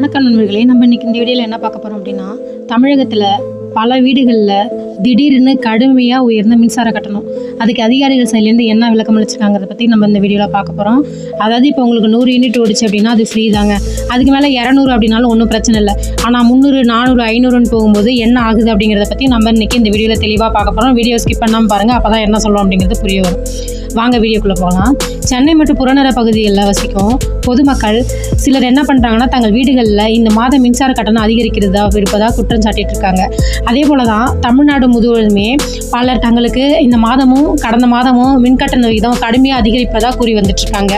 வணக்கம் நண்பர்களே நம்ம இன்றைக்கி இந்த வீடியோவில் என்ன பார்க்க போகிறோம் அப்படின்னா தமிழகத்தில் பல வீடுகளில் திடீர்னு கடுமையாக உயர்ந்த மின்சார கட்டணம். அதுக்கு அதிகாரிகள் சைட்லேருந்து என்ன விளக்கம் அளிச்சிருக்காங்கிறத பற்றி நம்ம இந்த வீடியோவில் பார்க்க போகிறோம் அதாவது இப்போ உங்களுக்கு நூறு யூனிட் ஓடிச்சு அப்படின்னா அது ஃப்ரீ தாங்க. அதுக்கு மேலே இரநூறு அப்படின்னாலும் ஒன்றும் பிரச்சனை இல்லை. ஆனால் முந்நூறு நானூறு ஐநூறுன்னு போகும்போது என்ன ஆகுது அப்படிங்கிறத பற்றி நம்ம இன்றைக்கி இந்த வீடியோவில் தெளிவாக பார்க்க போகிறோம் வீடியோ ஸ்கிப் பண்ணாமல் பாருங்கள் அப்போ தான் என்ன சொல்கிறோம் அப்படிங்கிறது புரிய வரும். வாங்க வீடியோக்குள்ளே போகலாம். சென்னை மற்றும் புறநகர பகுதிகளில் வசிக்கும் பொதுமக்கள் சிலர் என்ன பண்ணுறாங்கன்னா தங்கள் வீடுகளில் இந்த மாத மின்சார கட்டணம் அதிகரிக்கிறதா இருப்பதாக குற்றம் சாட்டிட்டு இருக்காங்க. அதே போல தான் தமிழ்நாடு முழுவதுமே பலர் தங்களுக்கு இந்த மாதமும் கடந்த மாதமும் மின்கட்டண விகிதம் கடுமையாக அதிகரிப்பதாக கூறி வந்துட்டு இருக்காங்க.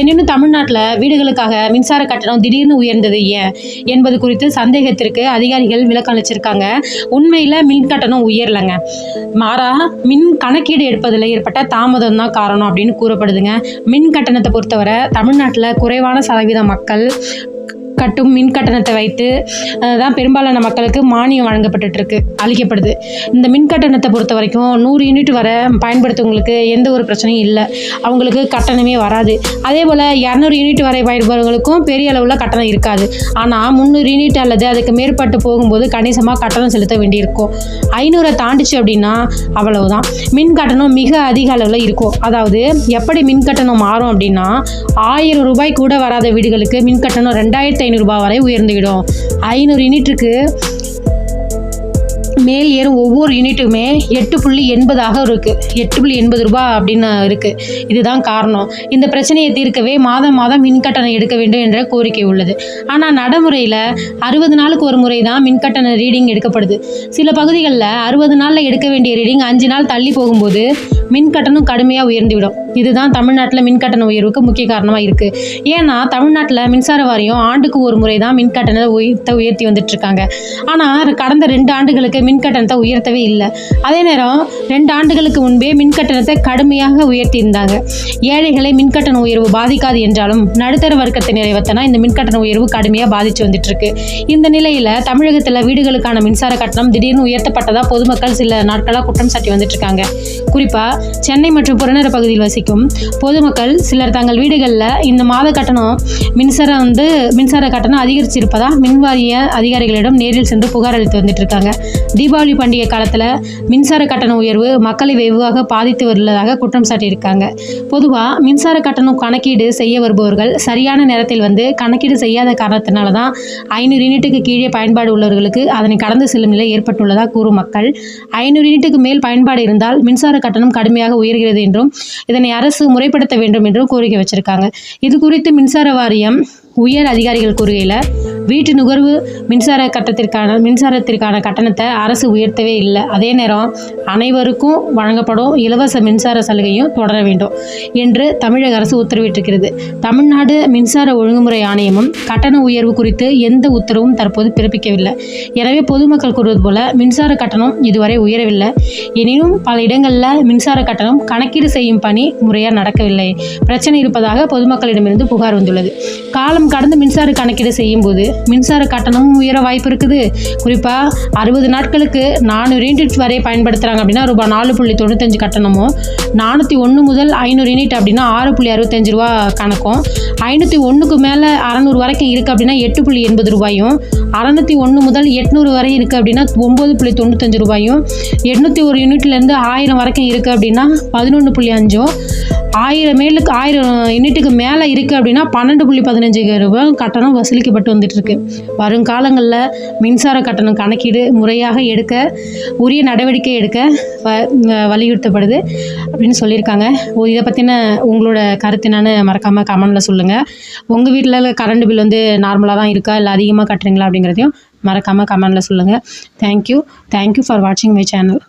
எனினும் தமிழ்நாட்டில் வீடுகளுக்காக மின்சார கட்டணம் திடீர்னு உயர்ந்தது ஏன் என்பது குறித்து சந்தேகத்திற்கு அதிகாரிகள் விளக்கம் அளிச்சிருக்காங்க. உண்மையில் மின் கட்டணம் உயரலைங்க. மாறா மின் கணக்கீடு எடுப்பதில் ஏற்பட்ட தாமதம் தான் காரணம் அப்படின்னு கூறப்படுதுங்க. மின் கட்டணத்தை பொறுத்தவரை தமிழ்நாட்டில் குறைவான சதவீத மக்கள் கட்டும் மின் கட்டணத்தை வைத்து தான் பெரும்பாலான மக்களுக்கு மானியம் வழங்கப்பட்டு இருக்கு அளிக்கப்படுது. இந்த மின் கட்டணத்தை பொறுத்த வரைக்கும் நூறு யூனிட் வரை பயன்படுத்தவங்களுக்கு எந்த ஒரு பிரச்சனையும் இல்லை. அவங்களுக்கு கட்டணமே வராது. அதே போல் இரநூறு யூனிட் வரை பயன்படுறவங்களுக்கும் பெரிய அளவில் கட்டணம் இருக்காது. ஆனால் முந்நூறு யூனிட் அல்லது அதுக்கு மேற்பட்டு போகும்போது கணிசமாக கட்டணம் செலுத்த வேண்டியிருக்கும். ஐநூறை தாண்டிச்சு அப்படின்னா அவ்வளவுதான். மின் கட்டணம் மிக அதிக அளவில் இருக்கும். அதாவது எப்படி மின் கட்டணம் மாறும் அப்படின்னா ஆயிரம் ரூபாய் கூட வராத வீடுகளுக்கு மின் கட்டணம் ரெண்டாயிரத்தி ஐநூறுரூபா வரை உயர்ந்துவிடும் ஐநூறு யூனிட்டுக்கு மேல் ஏறும் ஒவ்வொரு யூனிட்டுமே எட்டு புள்ளி எண்பதாக இருக்குது எட்டு புள்ளி எண்பது ரூபாய் அப்படின்னு இருக்குது இதுதான் காரணம். இந்த பிரச்சனையை தீர்க்கவே மாதம் மாதம் மின் கட்டணம் எடுக்க வேண்டும் என்ற கோரிக்கை உள்ளது. ஆனால் நடைமுறையில் அறுபது நாளுக்கு ஒரு முறை தான் மின் கட்டண ரீடிங் எடுக்கப்படுது. சில பகுதிகளில் அறுபது நாளில் எடுக்க வேண்டிய ரீடிங் அஞ்சு நாள் தள்ளி போகும்போது மின் கட்டணம் கடுமையாக உயர்ந்துவிடும். இதுதான் தமிழ்நாட்டில் மின் கட்டண உயர்வுக்கு முக்கிய காரணமாக இருக்குது ஏன்னா தமிழ்நாட்டில் மின்சார வாரியம் ஆண்டுக்கு ஒரு முறை தான் மின்கட்டணத்தை உயர்த்த உயர்த்தி வந்துட்டுருக்காங்க ஆனால் கடந்த ரெண்டு ஆண்டுகளுக்கு மின் கட்டணத்தை உயர்த்தவே இல்லை. அதே நேரம் ரெண்டு ஆண்டுகளுக்கு முன்பே மின் கட்டணத்தை கடுமையாக உயர்த்தி இருந்தாங்க ஏழைகளை மின்கட்டண உயர்வு பாதிக்காது என்றாலும் நடுத்தர வர்க்கத்தினரை வத்தனா இந்த மின்கட்டண உயர்வு கடுமையாக பாதிச்சு வந்துட்டு இருக்கு இந்த நிலையில் தமிழகத்தில் வீடுகளுக்கான மின்சார கட்டணம் திடீர்னு உயர்த்தப்பட்டதாக பொதுமக்கள் சில நாட்களாக குற்றம் சாட்டி வந்துட்டு இருக்காங்க குறிப்பாக சென்னை மற்றும் புறநகர பகுதியில் வசிக்கும் பொதுமக்கள் சிலர் தங்கள் வீடுகளில் இந்த மாத கட்டணம் மின்சாரம் வந்து மின்சார கட்டணம் அதிகரிச்சிருப்பதா மின்வாரிய அதிகாரிகளிடம் நேரில் சென்று புகார் அளித்து வந்துட்டு இருக்காங்க தீபாவளி பண்டிகை காலத்தில் மின்சார கட்டண உயர்வு மக்களை வெகுவாக பாதித்து வருவதாக குற்றம் சாட்டியிருக்காங்க. பொதுவாக மின்சார கட்டணம் கணக்கீடு செய்ய வருபவர்கள் சரியான நேரத்தில் வந்து கணக்கீடு செய்யாத காரணத்தினால தான் ஐநூறு யூனிட்டுக்கு கீழே பயன்பாடு உள்ளவர்களுக்கு அதனை கடந்து செல்லும் நிலை ஏற்பட்டுள்ளதாக கூறும் மக்கள். ஐநூறு யூனிட்டுக்கு மேல் பயன்பாடு இருந்தால் மின்சார கட்டணம் கடுமையாக உயர்கிறது என்றும் இதனை அரசு முறைப்படுத்த வேண்டும் என்றும் கோரிக்கை வச்சிருக்காங்க. இது குறித்து மின்சார வாரியம் உயர் அதிகாரிகள் கூறுகையில் வீட்டு நுகர்வு மின்சார கட்டத்திற்கான மின்சாரத்திற்கான கட்டணத்தை அரசு உயர்த்தவே இல்லை. அதே நேரம் அனைவருக்கும் வழங்கப்படும் இலவச மின்சார சலுகையும் தொடர வேண்டும் என்று தமிழக அரசு உத்தரவிட்டிருக்கிறது. தமிழ்நாடு மின்சார ஒழுங்குமுறை ஆணையமும் கட்டண உயர்வு குறித்து எந்த உத்தரவும் தற்போது பிறப்பிக்கவில்லை. எனவே பொதுமக்கள் கூறுவது போல மின்சார கட்டணம் இதுவரை உயரவில்லை. எனினும் பல இடங்களில் மின்சார கட்டணம் கணக்கீடு செய்யும் பணி முறையாக நடக்கவில்லை. பிரச்சனை இருப்பதாக பொதுமக்களிடமிருந்து புகார் வந்துள்ளது. காலம் கடந்து மின்சார கணக்கீடு செய்யும் போது மின்சார கட்டணமும் உயர வாய்ப்பு இருக்குது. குறிப்பாக அறுபது நாட்களுக்கு நானூறு யூனிட் வரை பயன்படுத்துகிறாங்க அப்படின்னா ரூபாய் நாலு புள்ளி தொண்ணூத்தஞ்சு கட்டணமும். நானூற்றி ஒன்று முதல் ஐநூறு யூனிட் அப்படின்னா ஆறு புள்ளி அறுபத்தஞ்சு ரூபா கணக்கும். ஐநூற்றி ஒன்றுக்கு மேலே அறநூறு வரைக்கும் இருக்குது அப்படின்னா எட்டு புள்ளி எண்பது ரூபாயும் அறநூற்றி ஒன்று முதல் எட்நூறு வரை இருக்குது அப்படின்னா ஒம்பது புள்ளி தொண்ணூத்தஞ்சு ரூபாயும் எட்நூற்றி ஒரு யூனிட்லேருந்து ஆயிரம் வரைக்கும் இருக்குது அப்படின்னா பதினொன்று புள்ளி அஞ்சும் ஆயிரம் மேலுக்கு ஆயிரம் யூனிட்டுக்கு மேலே இருக்குது அப்படின்னா பன்னெண்டு புள்ளி பதினஞ்சு ரூபாய் கட்டணம் வசூலிக்கப்பட்டு வந்துட்டு இருக்கு வருங்காலங்களில் மின்சார கட்டணம் கணக்கீடு முறையாக எடுக்க உரிய நடவடிக்கை எடுக்க வ- வலியுறுத்தப்படுது அப்படின்னு சொல்லியிருக்காங்க. இதை பற்றின உங்களோட கருத்து என்னன்னு மறக்காமல் கமெண்டில் சொல்லுங்கள் உங்கள் வீட்டில் கரண்ட் பில் வந்து நார்மலாக தான் இருக்கா? இல்லை அதிகமாக கட்டுறீங்களா அப்படிங்கிறதையும் மறக்காமல் கமெண்டில் சொல்லுங்கள் thank you thank you for வாட்சிங் மை சேனல்